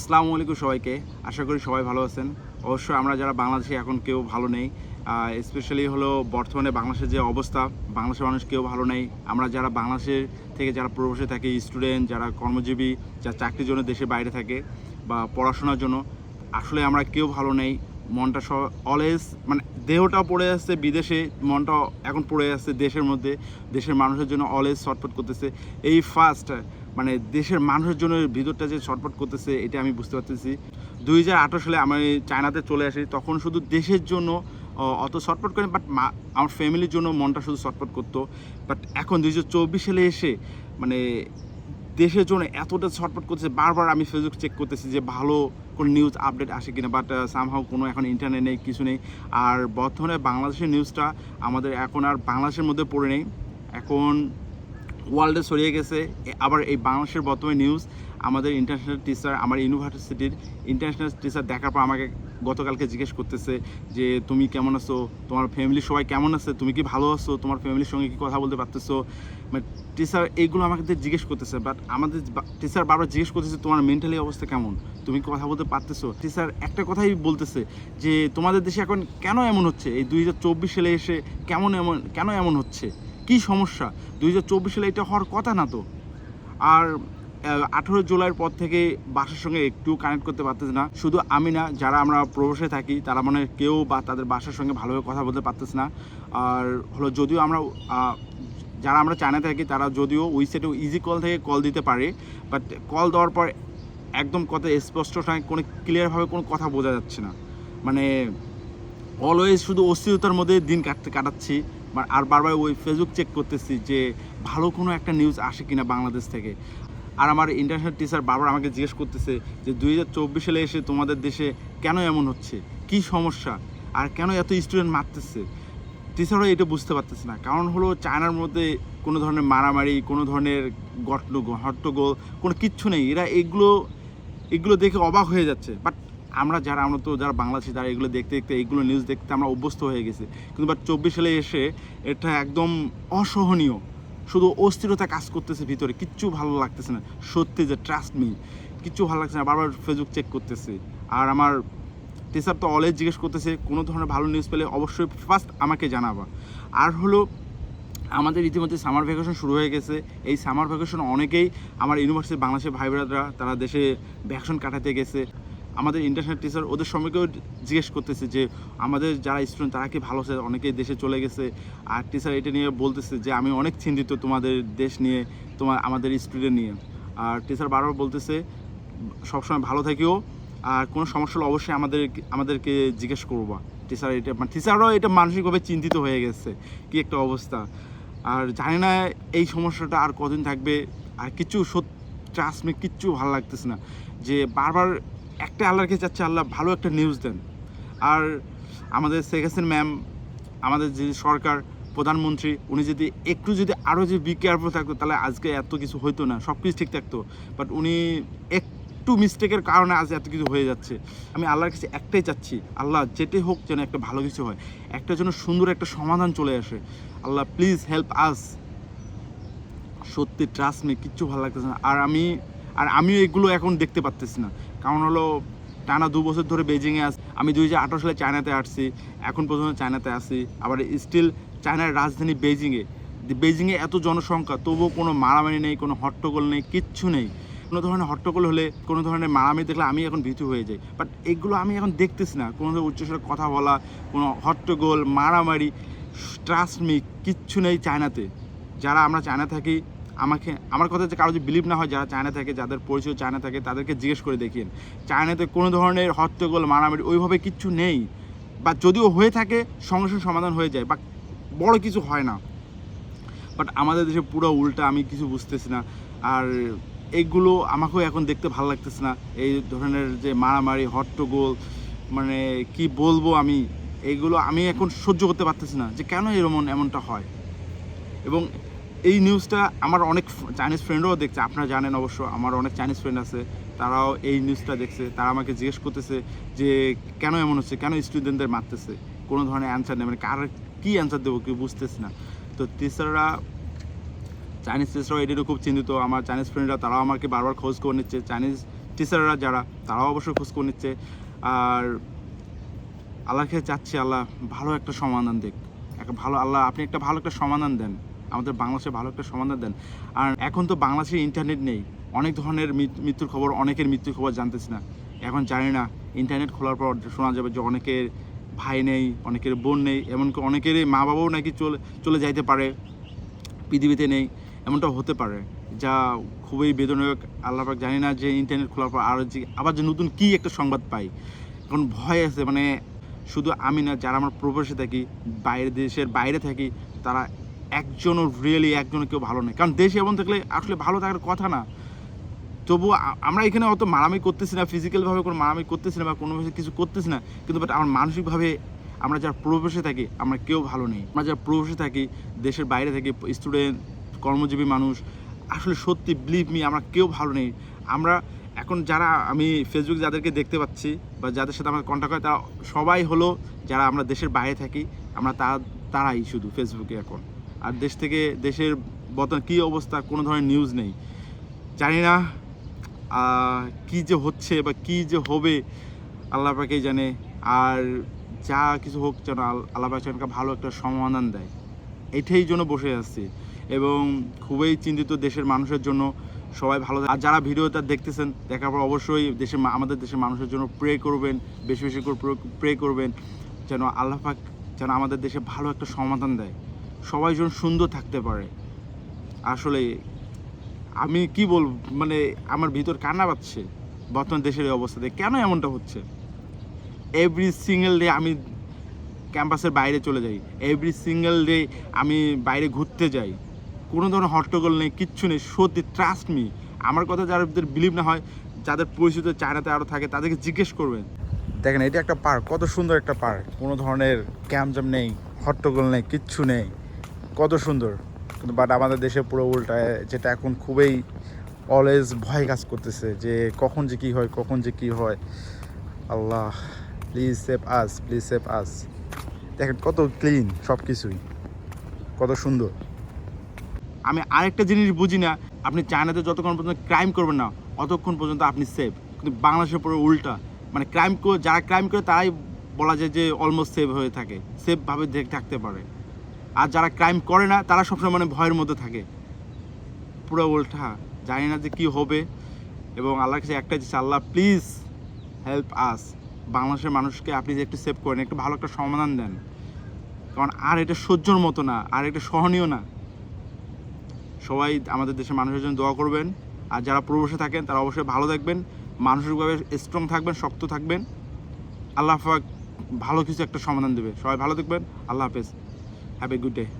আসসালামু আলাইকুম সবাইকে। আশা করি সবাই ভালো আছেন। অবশ্যই আমরা যারা বাংলাদেশে এখন কেউ ভালো নেই স্পেশালি হলো বর্তমানে বাংলাদেশের যে অবস্থা, বাংলাদেশের মানুষ কেউ ভালো নেই। আমরা যারা বাংলাদেশের থেকে যারা প্রবাসে থাকি স্টুডেন্ট যারা কর্মজীবী, যারা চাকরির জন্য দেশের বাইরে থাকে বা পড়াশোনার জন্য, আসলে আমরা কেউ ভালো নেই। মনটা সব অলওয়েজ মানে দেহটাও পড়ে আসছে বিদেশে মনটাও এখন পড়ে আসছে দেশের মধ্যে, দেশের মানুষের জন্য অলওয়েজ ছটফট করতেছে। এই ফার্স্ট মানে দেশের মানুষের জন্য ভিতরটা যে ছটফট করতেছে, এটা আমি বুঝতে পারতেছি। দুই হাজার আঠারো সালে আমি চায়নাতে চলে আসি, তখন শুধু দেশের জন্য অত ছটফট করেন বাট মা, আমার ফ্যামিলির জন্য মনটা শুধু ছটফট করতো। বাট এখন দুই হাজার চব্বিশ সালে এসে মানে দেশের জন্য এতটা ছটফট করছে বারবার আমি ফেসবুক চেক করতেছি যে ভালো কোনো নিউজ আপডেট আসে কিনা বাট সামহাও কোনো এখন ইন্টারনেট নেই, কিছু নেই। আর বর্তমানে বাংলাদেশের নিউজটা আমাদের এখন আর বাংলাদেশের মধ্যে পড়ে নেই। এখন ওয়ার্ল্ডে ছড়িয়ে গেছে। আবার এই বাংলাদেশের বর্তমানে নিউজ আমাদের ইন্টারন্যাশনাল টিচার আমার ইউনিভার্সিটির ইন্টারন্যাশনাল টিচার দেখার পর আমাকে গতকালকে জিজ্ঞেস করতেছে যে, তুমি কেমন আছো? তোমার ফ্যামিলির সবাই কেমন আছে? তুমি কি ভালো আছো? তোমার ফ্যামিলির সঙ্গে কি কথা বলতে পারতেছো? মানে টিচার এইগুলো আমাকে জিজ্ঞেস করতেছে বাট আমাদের টিচার বারবার জিজ্ঞেস করতেছে, তোমার মেন্টালি অবস্থা কেমন? তুমি কি কথা বলতে পারতেছো? টিচার একটা কথাই বলতেছে যে, তোমাদের দেশে এখন কেন এমন হচ্ছে? এই দুই হাজার চব্বিশ সালে এসে কেমন এমন, কেন এমন হচ্ছে? কি সমস্যা? দুই হাজার চব্বিশ সালে এটা হওয়ার কথা না তো। আর আঠেরো জুলাইয়ের পর থেকে বাসার সঙ্গে একটু কানেক্ট করতে পারতেছে না। শুধু আমি না, যারা আমরা প্রবাসে থাকি, তারা মানে কেউ বা তাদের বাসার সঙ্গে ভালোভাবে কথা বলতে পারতেছে না। আর হলো যদিও আমরা যারা আমরা চায়নাতে থাকি, তারা যদিও উইসেটে ইজি কল থেকে কল দিতে পারে বাট কল দেওয়ার পর একদম কথা স্পষ্ট নয় কোনো ক্লিয়ারভাবে কোনো কথা বোঝা যাচ্ছে না। মানে অলওয়েজ শুধু অস্থিরতার মধ্যে দিন কাটতে, কাটাচ্ছি। আর বারবার ওই ফেসবুক চেক করতেছি যে ভালো কোনো একটা নিউজ আসে কিনা বাংলাদেশ থেকে। আর আমার ইন্টারন্যাশনাল টিচার বারবার আমাকে জিজ্ঞেস করতেছে যে, দুই হাজার চব্বিশ সালে এসে তোমাদের দেশে কেন এমন হচ্ছে? কি সমস্যা? আর কেন এত স্টুডেন্ট মারতেছে? টিচারও এটা বুঝতে পারতেছে না। কারণ হলো চায়নার মধ্যে কোনো ধরনের মারামারি, কোনো ধরনের গট্ট হট্টগোল, কোনো কিচ্ছু নেই। এরা এগুলো এগুলো দেখে অবাক হয়ে যাচ্ছে। বাট আমরা যারা, আমরা তো যারা বাংলাদেশি, যারা এগুলো দেখতে দেখতে এইগুলো নিউজ দেখতে আমরা অভ্যস্ত হয়ে গেছি। কিন্তু বাট চব্বিশ সালে এসে এটা একদম অসহনীয়। শুধু অস্থিরতা কাজ করতেছে ভিতরে, কিচ্ছু ভালো লাগতেছে না। সত্যি যে ট্রাস্ট মি কিচ্ছু ভালো লাগছে না। বারবার ফেসবুক চেক করতেছে। আর আমার টিচার তো অলওয়েজ জিজ্ঞেস করতেছে, কোনো ধরনের ভালো নিউজ পেলে অবশ্যই ফার্স্ট আমাকে জানাবা। আর হলো, আমাদের ইতিমধ্যে সামার ভ্যাকেশন শুরু হয়ে গেছে। এই সামার ভ্যাকেশন অনেকেই আমার ইউনিভার্সিটির বাংলাদেশের ভাই বোনেরা তারা দেশে ভ্যাকেশন কাটাতে গেছে। আমাদের ইন্টারন্যাশনাল টিচার ওদের সবাইকেও জিজ্ঞেস করতেছে যে, আমাদের যারা স্টুডেন্ট তারা কি ভালো আছে? অনেকেই দেশে চলে গেছে। আর টিচার এটা নিয়ে বলতেছে যে, আমি অনেক চিন্তিত তোমাদের দেশ নিয়ে, তোমার, আমাদের স্টুডেন্ট নিয়ে। আর টিচার বারবার বলতেছে, সবসময় ভালো থাকিও, আর কোনো সমস্যা হলে অবশ্যই আমাদের আমাদেরকে জিজ্ঞেস করবা। টিচার এটা মানে টিচারও এটা মানসিকভাবে চিন্তিত হয়ে গেছে, কি একটা অবস্থা। আর জানি না এই সমস্যাটা আর কদিন থাকবে, আর কিছু ট্রাস্ট মি কিচ্ছু ভালো লাগতেছে না। যে বারবার একটা আল্লাহকে চাচ্ছে আল্লাহ, ভালো একটা নিউজ দেন। আর আমাদের শেখ হাসিন ম্যাম আমাদের যে সরকার, প্রধানমন্ত্রী, উনি যদি একটু যদি আরও যদি বি কেয়ারফুল থাকতো, তাহলে আজকে এত কিছু হইতো না সব কিছু ঠিক থাকতো। বাট উনি একটু মিস্টেকের কারণে আজ এত কিছু হয়ে যাচ্ছে। আমি আল্লাহর কাছে একটাই চাচ্ছি, আল্লাহ যেটাই হোক যেন একটা ভালো কিছু হয়, একটা যেন সুন্দর একটা সমাধান চলে আসে। আল্লাহ প্লিজ হেল্প আস সত্যি ট্রাস্ট মি কিচ্ছু ভালো লাগতেছে না। আর আমি, আর আমিও এগুলো এখন দেখতে পারতেছি না। কারণ হলো টানা দু বছর ধরে বেজিংয়ে আস আমি দুই হাজার আঠারো সালে চায়নাতে আসছি, এখন পর্যন্ত চায়নাতে আসি আবার স্টিল চায়নার রাজধানী বেজিংয়ে বেজিংয়ে এত জনসংখ্যা, তবুও কোনো মারামারি নেই, কোনো হট্টগোল নেই, কিচ্ছু নেই। কোনো ধরনের হট্টগোল হলে, কোনো ধরনের মারামারি দেখলে আমি এখন ভীতু হয়ে যাই। বাট এগুলো আমি এখন দেখতেছি না। কোনো ধরনের উচ্চস্বরে কথা বলা, কোনো হট্টগোল, মারামারি ট্রাস্ট মি কিচ্ছু নেই চায়নাতে। যারা আমরা চায়না থাকি আমাকে, আমার কথা যে কারও যদি বিলিভ না হয়, যারা চায়না থাকে, যাদের পরিচয় চায়না থাকে, তাদেরকে জিজ্ঞেস করে দেখিয়েন। চায়নাতে কোনো ধরনের হট্টগোল, মারামারি ওইভাবে কিচ্ছু নেই। বা যদিও হয়ে থাকে সঙ্গে সমাধান হয়ে যায় বা বড় কিছু হয় না। বাট আমাদের দেশে পুরো উল্টা, আমি কিছু বুঝতেছি না। আর এইগুলো আমাকেও এখন দেখতে ভালো লাগতেছে না। এই ধরনের যে মারামারি, হট্টগোল মানে কি বলব আমি এইগুলো আমি এখন সহ্য করতে পারতেছি না যে কেন এরমন, এমনটা হয়। এবং এই নিউজটা আমার অনেক চাইনিজ ফ্রেন্ডও দেখছে, আপনারা জানেন অবশ্য, আমার অনেক চাইনিজ ফ্রেন্ড আছে, তারাও এই নিউজটা দেখছে, তারা আমাকে জিজ্ঞেস করতেছে যে কেন এমন হচ্ছে, কেন স্টুডেন্টদের মারতেছে? কোনো ধরনের অ্যান্সার নেই মানে কার, কী অ্যান্সার দেবো কেউ বুঝতেছে না। তো টিচাররা চাইনিজ টিচাররাও এটারও খুব চিন্তিত, আমার চাইনিজ ফ্রেন্ডরা তারাও আমাকে বারবার খোঁজ করে নিচ্ছে চাইনিজ টিচাররা যারা, তারাও অবশ্যই খোঁজ করে নিচ্ছে। আর আল্লাহকে চাচ্ছি, আল্লাহ ভালো একটা সমাধান দেখ একটা ভালো, আল্লাহ আপনি একটা ভালো একটা সমাধান দেন। আমাদের বাংলাদেশে ভালো একটা সমাধান দেন। আর এখন তো বাংলাদেশে ইন্টারনেট নেই। অনেক ধরনের মৃত্যুর খবর, অনেকের মৃত্যুর খবর জানতেছি না। এখন জানি না ইন্টারনেট খোলার পর শোনা যাবে যে অনেকের ভাই নেই, অনেকের বোন নেই, এমনকি অনেকেরই মা বাবাও নাকি চলে চলে যাইতে পারে, পৃথিবীতে নেই, এমনটা হতে পারে। যা খুবই বেদনায়ক আল্লাহ পাক জানি না যে ইন্টারনেট খোলার পর আরও যে, আবার যে নতুন কী একটা সংবাদ পাই। এখন ভয় আছে মানে শুধু আমি না, যারা আমার প্রবাসে থাকি বাইরে দেশের বাইরে থাকি, তারা একজনও রিয়েলি একজনও কেউ ভালো নেই। কারণ দেশে এমন থাকলে আসলে ভালো থাকার কথা না। তবু আমরা এখানে অত মারামি করতেছি না ফিজিক্যালভাবে কোনো মারামি করতেছি না বা কোনো কিছু করতেছি না। কিন্তু বাট আমার মানসিকভাবে আমরা যারা প্রবেশে থাকি, আমরা কেউ ভালো নেই। আমরা যারা প্রবেশে থাকি, দেশের বাইরে থাকি স্টুডেন্ট কর্মজীবী মানুষ, আসলে সত্যি বিলিভ মি আমরা কেউ ভালো নেই। আমরা এখন যারা আমি ফেসবুক যাদেরকে দেখতে পাচ্ছি বা যাদের সাথে আমার কন্ট্যাক্ট হয়, তারা সবাই হলো যারা আমরা দেশের বাইরে থাকি, আমরা তা, তারাই শুধু ফেসবুকে এখন। আর দেশ থেকে দেশের বর্তমান কী অবস্থা, কোনো ধরনের নিউজ নেই। জানি না কি যে হচ্ছে বা কি যে হবে, আল্লাহ পাকেই জানে। আর যা কিছু হোক যেন আল- আল্লাহ পাক যেন ভালো একটা সমাধান দেয়। এটাই জন্য বসে আসছি এবং খুবই চিন্তিত দেশের মানুষের জন্য সবাই ভালো আর যারা ভিডিওটা দেখতেছেন, দেখার পর অবশ্যই দেশের মা- আমাদের দেশের মানুষের জন্য প্রে করবেন, বেশি বেশি করে প্রে করবেন, যেন আল্লাহ পাক যেন আমাদের দেশে ভালো একটা সমাধান দেয়। সবাই যেন সুন্দর থাকতে পারে, আসলে আমি কি বলব মানে আমার ভিতর কান্না পাচ্ছে বর্তমান দেশের এই অবস্থাতে কেন এমনটা হচ্ছে? এভরি সিঙ্গেল ডে আমি ক্যাম্পাসের বাইরে চলে যাই। এভরি সিঙ্গেল ডে আমি বাইরে ঘুরতে যাই। কোনো ধরনের হট্টগোল নেই, কিচ্ছু নেই, সত্যি ট্রাস্ট মি আমার কথা যারা ভিতরে বিলিভ না হয়, যাদের পরিচিত চায়নাতে আরও থাকে, তাদেরকে জিজ্ঞেস করবেন। দেখেন, এটা একটা পার্ক, কত সুন্দর একটা পার্ক। কোনো ধরনের ক্যামজাম নেই, হট্টগোল নেই, কিচ্ছু নেই। কত সুন্দর। কিন্তু বাট আমাদের দেশে পুরো উল্টায়, যেটা এখন খুবই অলওয়েজ ভয় কাজ করতেছে যে কখন যে কী হয়, কখন যে কী হয়। Allah please save us please save us দেখেন কত ক্লিন সব কিছুই কত সুন্দর। আমি আরেকটা জিনিস বুঝি না, আপনি চায়নাতে যতক্ষণ পর্যন্ত ক্রাইম করবেন না, অতক্ষণ পর্যন্ত আপনি সেভ কিন্তু বাংলাদেশের পুরো উল্টা মানে ক্রাইম করে যারা ক্রাইম করে তারাই বলা যায় যে অলমোস্ট সেভ হয়ে থাকে সেফভাবে থাকতে পারে। আর যারা ক্রাইম করে না, তারা সবসময় মানে ভয়ের মধ্যে থাকে। পুরো উল্টা জানি না যে কী হবে। এবং আল্লাহর কাছে একটাই চাইছি, আল্লাহ প্লিজ হেল্প আস বাংলাদেশের মানুষকে আপনি যে একটু সেভ করেন, একটু ভালো একটা সমাধান দেন। কারণ আর এটা সহ্যর মতো না, আর এটা সহনীয় না। সবাই আমাদের দেশের মানুষের জন্য দোয়া করবেন। আর যারা প্রবাসে থাকেন, তারা অবশ্যই ভালো থাকবেন। মানসিকভাবে স্ট্রং থাকবেন, শক্ত থাকবেন। আল্লাহ ভালো কিছু একটা সমাধান দেবে। সবাই ভালো থাকবেন। আল্লাহ হাফেজ। Have a good day.